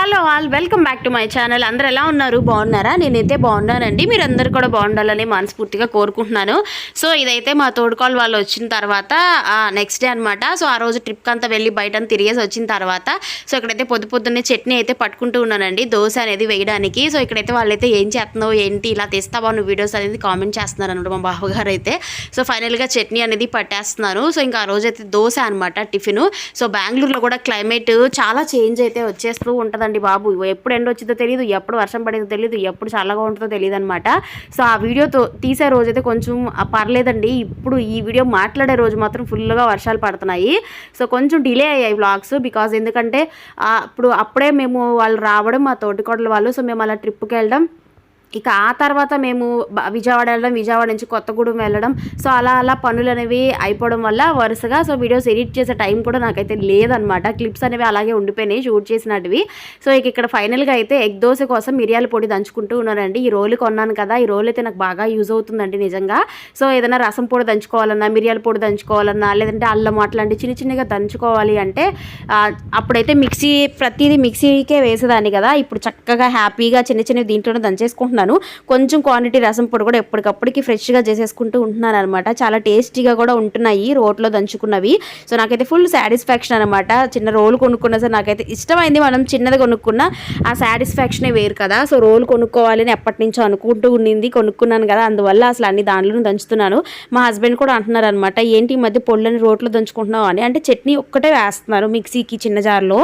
Hello all welcome back to my channel. అందరు ఎలా ఉన్నారు? బాగున్నారా? నేనైతే బాగున్నానండి. మీరు అందరు కూడా బాగుండాలని మనస్ఫూర్తిగా కోరుకుంటున్నాను. సో ఇదైతే మా తోడుకోవాలి వాళ్ళు వచ్చిన తర్వాత నెక్స్ట్ డే అనమాట సో ఆ రోజు ట్రిప్కి అంతా వెళ్ళి బయట తిరిగేసి వచ్చిన తర్వాత సో ఇక్కడైతే పొద్దు పొద్దున్నే చట్నీ అయితే పట్టుకుంటూ ఉన్నానండి. దోశ అనేది వేయడానికి. సో ఇక్కడైతే వాళ్ళైతే ఏం చేస్తున్నావు ఏంటి ఇలా తెస్తావా నువ్వు వీడియోస్ అనేది కామెంట్ చేస్తున్నారు అనమాట మా బావగారు అయితే. సో ఫైనల్గా చట్నీ అనేది పట్టేస్తున్నాను సో ఇంకా ఆ రోజు అయితే దోశ అనమాట టిఫిన్. సో బెంగళూరులో కూడా క్లైమేట్ చాలా చేంజ్ అయితే వచ్చేస్తూ ఉంటుంది కదండి బాబు ఎప్పుడు ఎండ వచ్చిందో తెలియదు ఎప్పుడు వర్షం పడిందో తెలియదు ఎప్పుడు చల్లగా ఉంటుందో తెలియదు అనమాట సో ఆ వీడియోతో తీసే రోజైతే కొంచెం పర్లేదండి. ఇప్పుడు ఈ వీడియో మాట్లాడే రోజు మాత్రం ఫుల్గా వర్షాలు పడుతున్నాయి. సో కొంచెం డిలే అయ్యాయి వ్లాగ్స్ బికాజ్ ఎందుకంటే అప్పుడు ఇప్పుడు అప్పుడే మేము వాళ్ళు రావడం మా తోటికోడలు వాళ్ళు సో మేము అలా ట్రిప్కి వెళ్ళడం ఇక ఆ తర్వాత మేము విజయవాడ వెళ్ళడం విజయవాడ నుంచి కొత్తగూడెం వెళ్ళడం. సో అలా అలా పనులు అనేవి అయిపోవడం వల్ల వరుసగా సో వీడియోస్ ఎడిట్ చేసే టైం కూడా నాకైతే లేదనమాట. క్లిప్స్ అనేవి అలాగే ఉండిపోయినాయి షూట్ చేసినటివి. సో ఇక ఇక్కడ ఫైనల్గా అయితే ఎగ్ దోశ కోసం మిరియాల పొడి దంచుకుంటూ ఉన్నానండి. ఈ రోలు కొన్నాను కదా ఈ రోలు అయితే నాకు బాగా యూజ్ అవుతుందండి నిజంగా. సో ఏదైనా రసం పొడి దంచుకోవాలన్నా మిరియాల పొడి దంచుకోవాలన్నా లేదంటే అల్లం అట్లాంటి చిన్న చిన్నగా దంచుకోవాలి అంటే అప్పుడైతే మిక్సీ ప్రతిదీ మిక్సీకే వేసేదాన్ని కదా. ఇప్పుడు చక్కగా హ్యాపీగా చిన్న చిన్నవి దీంట్లోనే దంచేసుకుంటున్నాను. కొంచెం క్వాంటిటీ రసం పొడి కూడా ఎప్పటికప్పటికి ఫ్రెష్గా చేసేసుకుంటూ ఉంటున్నాను అనమాట చాలా టేస్టీగా కూడా ఉంటున్నాయి రోట్లో దంచుకున్నవి. సో నాకైతే ఫుల్ సాటిస్ఫాక్షన్ అనమాట చిన్న రోల్ కొనుక్కున్నా సరే నాకైతే ఇష్టమైంది మనం చిన్నది కొనుక్కున్న. ఆ సాటిస్ఫాక్షనే వేరు కదా. సో రోల్ కొనుక్కోవాలని ఎప్పటి నుంచో అనుకుంటూ ఉండింది. కొనుక్కున్నాను కదా. అందువల్ల అసలు అన్ని దాంట్లోనూ దంచుతున్నాను. మా హస్బెండ్ కూడా అంటున్నారు అనమాట ఏంటి ఈ మధ్య పొళ్ళని రోట్లో దంచుకుంటున్నావు అని? అంటే చట్నీ ఒక్కటే వేస్తున్నారు మిక్సీకి చిన్న జార్లో.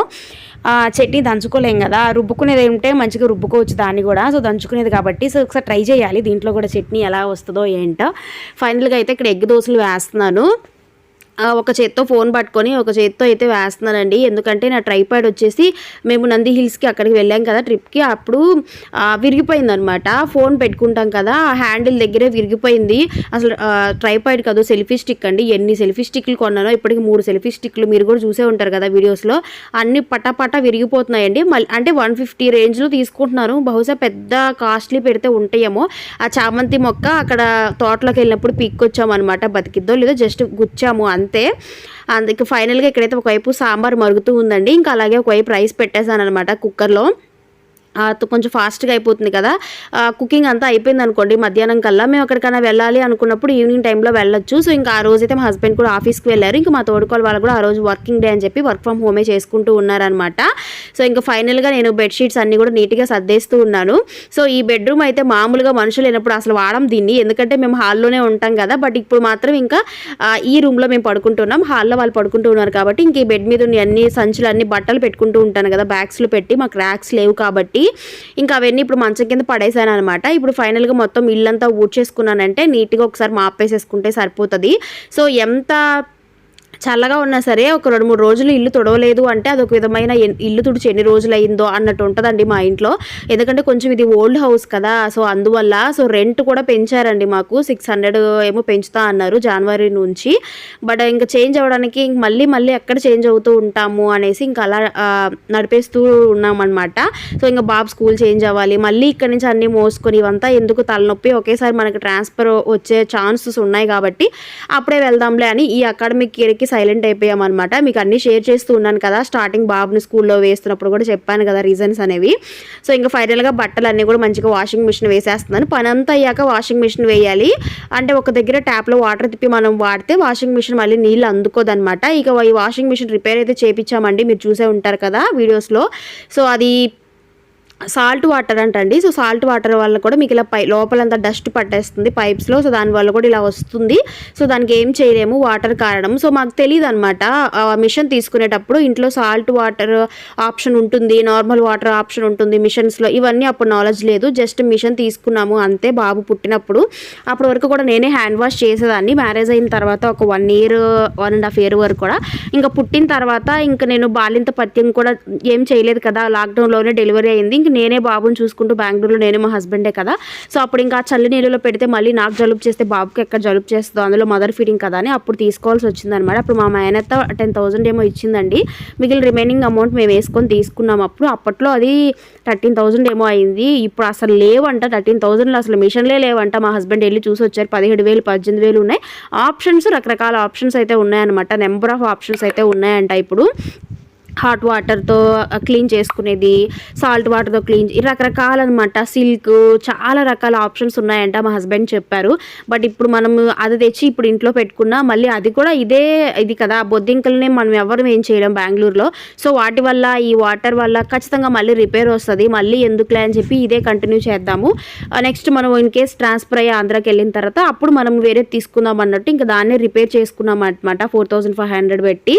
చట్నీ దంచుకోలేం కదా. రుబ్బుకునేది ఉంటే మంచిగా రుబ్బుకోవచ్చు దాన్ని కూడా. సో దంచుకునేది కాబట్టి సో ఒకసారి ట్రై చేయాలి. దీంట్లో కూడా చట్నీ ఎలా వస్తుందో ఏంటో. ఫైనల్గా అయితే ఇక్కడ ఎగ్ దోశలు వేస్తున్నాను. ఒక చేత్తో ఫోన్ పట్టుకొని ఒక చేత్తో అయితే వేస్తున్నానండి. ఎందుకంటే నా ట్రైపాడ్ వచ్చేసి మేము నంది హిల్స్కి అక్కడికి వెళ్ళాం కదా ట్రిప్కి. అప్పుడు విరిగిపోయిందనమాట ఫోన్ పెట్టుకుంటాం కదా ఆ హ్యాండిల్ దగ్గరే విరిగిపోయింది. అసలు ట్రైపాడ్ కాదు సెల్ఫీ స్టిక్ అండి. ఎన్ని సెల్ఫీ స్టిక్లు కొన్నానో ఇప్పటికి మూడు సెల్ఫీ స్టిక్లు మీరు కూడా చూసే ఉంటారు కదా వీడియోస్లో. అన్ని పటాపటా విరిగిపోతున్నాయండి. మళ్ళీ అంటే వన్ ఫిఫ్టీ రేంజ్లో తీసుకుంటున్నాను. బహుశా పెద్ద కాస్ట్లీ పెడితే ఉంటాయేమో. ఆ చామంతి మొక్క అక్కడ తోటలోకి వెళ్ళినప్పుడు పీక్కొచ్చామన్నమాట. బతికిద్దో లేదో జస్ట్ గుచ్చాము అంత. అందుకే ఫైనల్గా ఇక్కడైతే ఒకవైపు సాంబార్ మరుగుతూ ఉందండి. ఇంకా అలాగే ఒకవైపు రైస్ పెట్టేశాను అనమాట కుక్కర్లో. కొంచెం ఫాస్ట్గా అయిపోతుంది కదా. కుకింగ్ అంతా అయిపోయింది అనుకోండి మధ్యాహ్నం కల్లా మేము ఎక్కడికైనా వెళ్ళాలి అనుకున్నప్పుడు ఈవినింగ్ టైంలో వెళ్ళొచ్చు. సో ఇంకా ఆ రోజు అయితే మా హస్బెండ్ కూడా ఆఫీస్కి వెళ్ళారు. ఇంకా మా తోడుకోవాలి వాళ్ళు కూడా ఆ రోజు వర్కింగ్ డే అని చెప్పి వర్క్ ఫ్రమ్ హోమే చేసుకుంటూ ఉన్నారనమాట. సో ఇంకా ఫైనల్గా నేను బెడ్షీట్స్ అన్నీ కూడా నీట్గా సర్దేస్తూ ఉన్నాను. సో ఈ బెడ్రూమ్ అయితే మామూలుగా మనుషులు లేనప్పుడు అసలు వాడం దీన్ని. ఎందుకంటే మేము హాల్లోనే ఉంటాం కదా. బట్ ఇప్పుడు మాత్రం ఇంకా ఈ రూమ్లో మేము పడుకుంటున్నాం. హాల్లో వాళ్ళు పడుకుంటూ ఉన్నారు కాబట్టి ఇంక ఈ బెడ్ మీద ఉన్న అన్ని సంచులు అన్ని బట్టలు పెట్టుకుంటూ ఉంటాను కదా. బ్యాగ్స్లో పెట్టి మాకు ర్యాక్స్ లేవు కాబట్టి ఇంకా అవన్నీ ఇప్పుడు మంచం కింద పడేసాను అనమాట ఇప్పుడు ఫైనల్గా మొత్తం ఇల్లంతా ఊడ్చేసుకున్నానంటే నీట్గా ఒకసారి మాపేసేసుకుంటే సరిపోతుంది. సో ఎంత చల్లగా ఉన్నా సరే ఒక రెండు మూడు రోజులు ఇల్లు తుడవలేదు అంటే అదొక విధమైన ఇల్లు తుడిచి ఎన్ని రోజులు అయిందో అన్నట్టు ఉంటుందండి మా ఇంట్లో. ఎందుకంటే కొంచెం ఇది ఓల్డ్ హౌస్ కదా సో అందువల్ల సో రెంట్ కూడా పెంచారండి మాకు. సిక్స్ హండ్రెడ్ ఏమో పెంచుతా అన్నారు జనవరి నుంచి. బట్ ఇంకా చేంజ్ అవ్వడానికి ఇంక మళ్ళీ మళ్ళీ ఎక్కడ చేంజ్ అవుతూ ఉంటాము అనేసి ఇంకా అలా నడిపేస్తూ ఉన్నామన్నమాట. సో ఇంకా బాబు స్కూల్ చేంజ్ అవ్వాలి. మళ్ళీ ఇక్కడ నుంచి అన్నీ మోసుకొని ఇవంతా ఎందుకు తలనొప్పి? ఒకేసారి మనకి ట్రాన్స్ఫర్ వచ్చే ఛాన్సెస్ ఉన్నాయి కాబట్టి అప్పుడే వెళ్దాంలే అని ఈ అకాడమిక్ ఇయర్కి సైలెంట్ అయిపోయామన్నమాట. మీకు అన్నీ షేర్ చేస్తూ ఉన్నాను కదా స్టార్టింగ్ బాబుని స్కూల్లో వేస్తున్నప్పుడు కూడా చెప్పాను కదా రీజన్స్ అనేవి. సో ఇంకా ఫైనల్గా బట్టలు అన్నీ కూడా మంచిగా వాషింగ్ మిషన్ వేసేస్తున్నాను. పని అంతా అయ్యాక వాషింగ్ మిషన్ వేయాలి. అంటే ఒక దగ్గర ట్యాప్లో వాటర్ తిప్పి మనం వాడితే వాషింగ్ మిషన్ మళ్ళీ నీళ్ళు అందుకోదనమాట ఇక ఈ వాషింగ్ మిషన్ రిపేర్ అయితే చేపించామండి మీరు చూసే ఉంటారు కదా వీడియోస్లో సో అది సాల్ట్ వాటర్ అంటండి. సో సాల్ట్ వాటర్ వల్ల కూడా మీకు ఇలా పై లోపలంతా డస్ట్ పట్టేస్తుంది పైప్స్లో సో దానివల్ల కూడా ఇలా వస్తుంది. సో దానికి ఏం చేయలేము. వాటర్ కారణం. సో మాకు తెలియదు అనమాట మిషన్ తీసుకునేటప్పుడు ఇంట్లో సాల్ట్ వాటర్ ఆప్షన్ ఉంటుంది. నార్మల్ వాటర్ ఆప్షన్ ఉంటుంది మిషన్స్లో ఇవన్నీ అప్పుడు నాలెడ్జ్ లేదు. జస్ట్ మిషన్ తీసుకున్నాము అంతే బాబు పుట్టినప్పుడు. అప్పటి వరకు కూడా నేనే హ్యాండ్ వాష్ చేసేదాన్ని. మ్యారేజ్ అయిన తర్వాత ఒక one year one and half year వరకు కూడా. ఇంకా పుట్టిన తర్వాత ఇంకా నేను బాలింత పత్యం కూడా ఏం చేయలేదు కదా. లాక్డౌన్లోనే డెలివరీ అయింది. ఇంక నేనే బాబుని చూసుకుంటూ బెంగళూరులో నేనే మా హస్బెండే కదా. సో అప్పుడు ఇంకా చల్లి నీళ్ళలో పెడితే మళ్ళీ నాకు జలుబు చేస్తే బాబుకి ఎక్కడ జలుబు చేస్తుందో అందులో మదర్ ఫీడింగ్ కదా అని అప్పుడు తీసుకోవాల్సి వచ్చిందనమాట అప్పుడు మా మేనత్త టెన్ థౌసండ్ ఏమో ఇచ్చిందండి. మిగిలిన రిమైనింగ్ అమౌంట్ మేము వేసుకొని తీసుకున్నాం అప్పుడు. అప్పట్లో అది థర్టీన్ థౌసండ్ ఏమో అయింది. ఇప్పుడు అసలు లేవంట. థర్టీన్ థౌసండ్లో అసలు మిషన్లే లేవంట. మా హస్బెండ్ వెళ్ళి చూసి వచ్చారు. పదిహేడు వేలు పద్దెనిమిది వేలు ఉన్నాయి. ఆప్షన్స్ రకరకాల ఆప్షన్స్ అయితే ఉన్నాయన్నమాట. నెంబర్ ఆఫ్ ఆప్షన్స్ అయితే ఉన్నాయంట ఇప్పుడు. హాట్ వాటర్తో క్లీన్ చేసుకునేది సాల్ట్ వాటర్తో క్లీన్ రకరకాల అనమాట సిల్క్ చాలా రకాల ఆప్షన్స్ ఉన్నాయంట మా హస్బెండ్ చెప్పారు. బట్ ఇప్పుడు మనం అది తెచ్చి ఇప్పుడు ఇంట్లో పెట్టుకున్నా మళ్ళీ అది కూడా ఇదే ఇది కదా. బొద్దింకల్ని మనం ఎవరు ఏం చేయలేం బెంగళూరులో. సో వాటి వల్ల ఈ వాటర్ వల్ల ఖచ్చితంగా మళ్ళీ రిపేర్ వస్తుంది. మళ్ళీ ఎందుకులే అని చెప్పి ఇదే కంటిన్యూ చేద్దాము. నెక్స్ట్ మనం ఇన్ కేస్ ట్రాన్స్ఫర్ అయ్యి ఆంధ్రాకి వెళ్ళిన తర్వాత అప్పుడు మనం వేరే తీసుకుందాం అన్నట్టు ఇంకా దాన్నే రిపేర్ చేసుకున్నాం అనమాట ఫోర్ థౌజండ్ ఫైవ్ హండ్రెడ్ పెట్టి.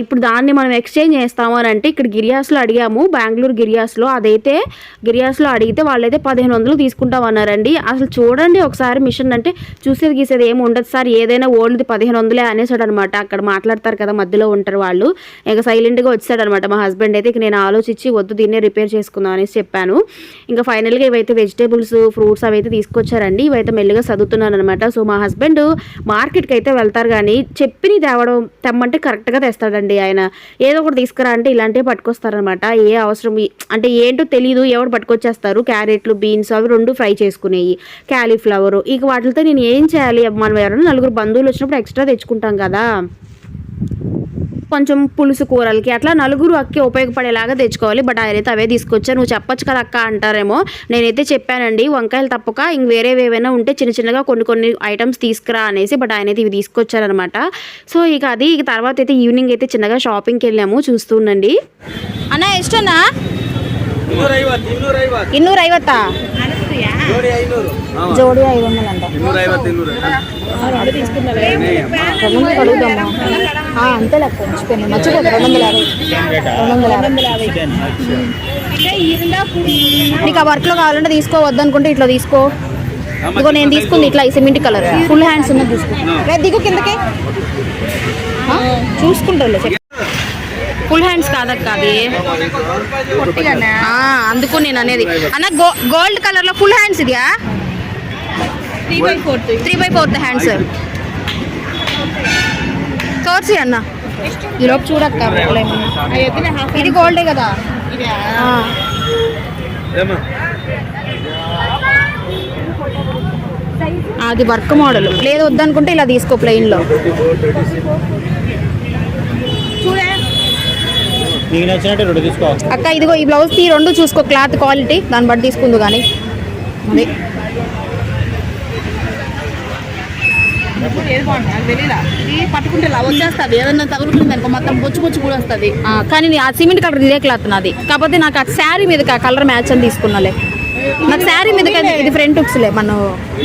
ఇప్పుడు దాన్ని మనం ఎక్స్చేంజ్ చేస్తాము అని అంటే ఇక్కడ గిరియాస్లో అడిగాము బెంగళూరు గిరియాస్లో. అదైతే గిరియాస్లో అడిగితే వాళ్ళైతే పదిహేను వందలు తీసుకుంటామన్నారండి అసలు చూడండి ఒకసారి మిషన్ అంటే చూసేది గీసేది ఏమి ఉండదు సార్. ఏదైనా ఓల్డ్ది పదిహేను వందలే అనేసాడు అనమాట అక్కడ మాట్లాడతారు కదా మధ్యలో ఉంటారు వాళ్ళు. ఇంకా సైలెంట్గా వచ్చాడు అనమాట మా హస్బెండ్ అయితే. ఇక నేను ఆలోచించి వద్దు దీన్నే రిపేర్ చేసుకుందాం అనేసి చెప్పాను. ఇంకా ఫైనల్గా ఇవైతే వెజిటేబుల్స్ ఫ్రూట్స్ అవి అయితే తీసుకొచ్చారండి. ఇవైతే మెల్లిగా చదువుతున్నాను అనమాట సో మా హస్బెండ్ మార్కెట్కి అయితే వెళ్తారు కానీ చెప్పిని తేవడం తెమ్మంటే కరెక్ట్గా చేస్తాడండి ఆయన. ఏదో ఒకటి తీసుకురా అంటే ఇలాంటివి పట్టుకొస్తారనమాట ఏ అవసరం అంటే ఏంటో తెలియదు ఎవరు పట్టుకొచ్చేస్తారు? క్యారెట్లు బీన్స్ అవి రెండు ఫ్రై చేసుకునేవి క్యాలీఫ్లవర్. ఇక వాటితో నేను ఏం చేయాలి? మనం ఎవరైనా నలుగురు బంధువులు వచ్చినప్పుడు ఎక్స్ట్రా తెచ్చుకుంటాం కదా. కొంచెం పులుసు కూరలకి అట్లా నలుగురు అక్కి ఉపయోగపడేలాగా తెచ్చుకోవాలి. బట్ అయితే అవే తీసుకొచ్చా నువ్వు చెప్పచ్చు కదా అక్క అంటారేమో. నేనైతే చెప్పానండి వంకాయలు తప్పక ఇంక వేరే ఏవైనా ఉంటే చిన్న చిన్నగా కొన్ని కొన్ని ఐటమ్స్ తీసుకురా అనేసి బట్ ఆయన అయితే ఇవి తీసుకొచ్చారనమాట సో ఇక అది ఇక తర్వాత అయితే ఈవినింగ్ అయితే చిన్నగా షాపింగ్కి వెళ్ళాము. చూస్తుండండి ఇష్టం ఇన్నూరు ಇನ್ನೂರೈವತ್ತಾ జోడి ఐదు వందలు అంట అడుగుతామా అంతే లెక్క నీకు ఆ వర్క్లో కావాలంటే తీసుకోవద్దు అనుకుంటే ఇట్లా తీసుకో. ఇదిగో నేను తీసుకుంది ఇట్లా ఈ సిమెంట్ కలర్. ఫుల్ హ్యాండ్స్ ఉన్నది తీసుకో. దిగు కిందకి. చూసుకుంటారులే ఫుల్ హ్యాండ్స్ కాదక్క అది అందుకు నేను అనేది. అన్న గో గోల్డ్ కలర్లో full hands ఇదియా? Three by fourth hands. తోర్సి అన్న. ఈలోపు చూడక్క ఇది గోల్డే కదా? ఆ. అది వర్క్ మోడల్. లేదు వద్దనుకుంటే ఇలా తీసుకో ప్లెయిన్లో నీకు నచ్చినట్టు రెండు తీసుకో. అక్క ఇదిగో ఈ బ్లౌజ్కి రెండు చూసుకో క్లాత్ క్వాలిటీ దాన్ని బట్టి తీసుకుందు కానీ అది. కానీ ఆ సిమెంట్ కలర్ ఇదే క్లాత్ నాది. కాకపోతే నాకు ఆ శారీ మీద కలర్ మ్యాచ్ అని తీసుకున్నాలే. నాకు శారీ మీద ఇది ఫ్రంట్ లే మనం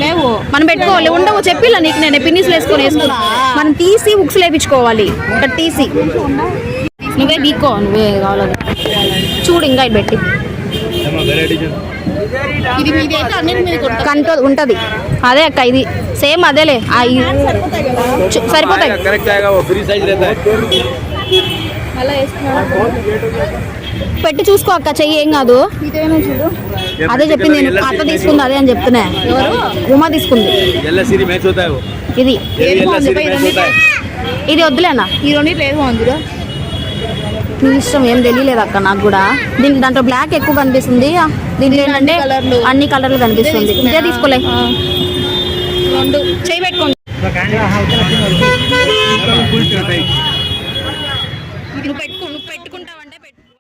లేవు. మనం పెట్టుకోవాలి. ఉండవు చెప్పిలా నీకు నేను పిన్నిస్ వేసుకొని వేసుకున్నా మనం తీసి ఉక్స్ లేపించుకోవాలి. ఇక్కడ తీసి నువ్వే బీకో నువ్వే కావాలి? చూడు ఇంకా పెట్టి. కంట్రోల్ ఉంటుంది. అదే అక్క ఇది సేమ్ అదేలే. సరిపోతాయి. పెట్టి చూసుకో అక్క చెయ్యి ఏం కాదు. అదే చెప్పింది నేను అత్త తీసుకుంది అదే అని చెప్తున్నా. ఉమా తీసుకుంది. ఇది. ఇది వద్దులేనా? ఈ రెండు లేదు అందులో నీ ఇష్టం ఏం తెలియలేదు అక్క నాకు కూడా. దీని దాంట్లో బ్లాక్ ఎక్కువ కనిపిస్తుంది. దీంట్లో ఏంటంటే. అన్ని కలర్లు. కనిపిస్తుంది. ఇదే తీసుకోలే. రెండు. చేయి పెట్టుకోండి.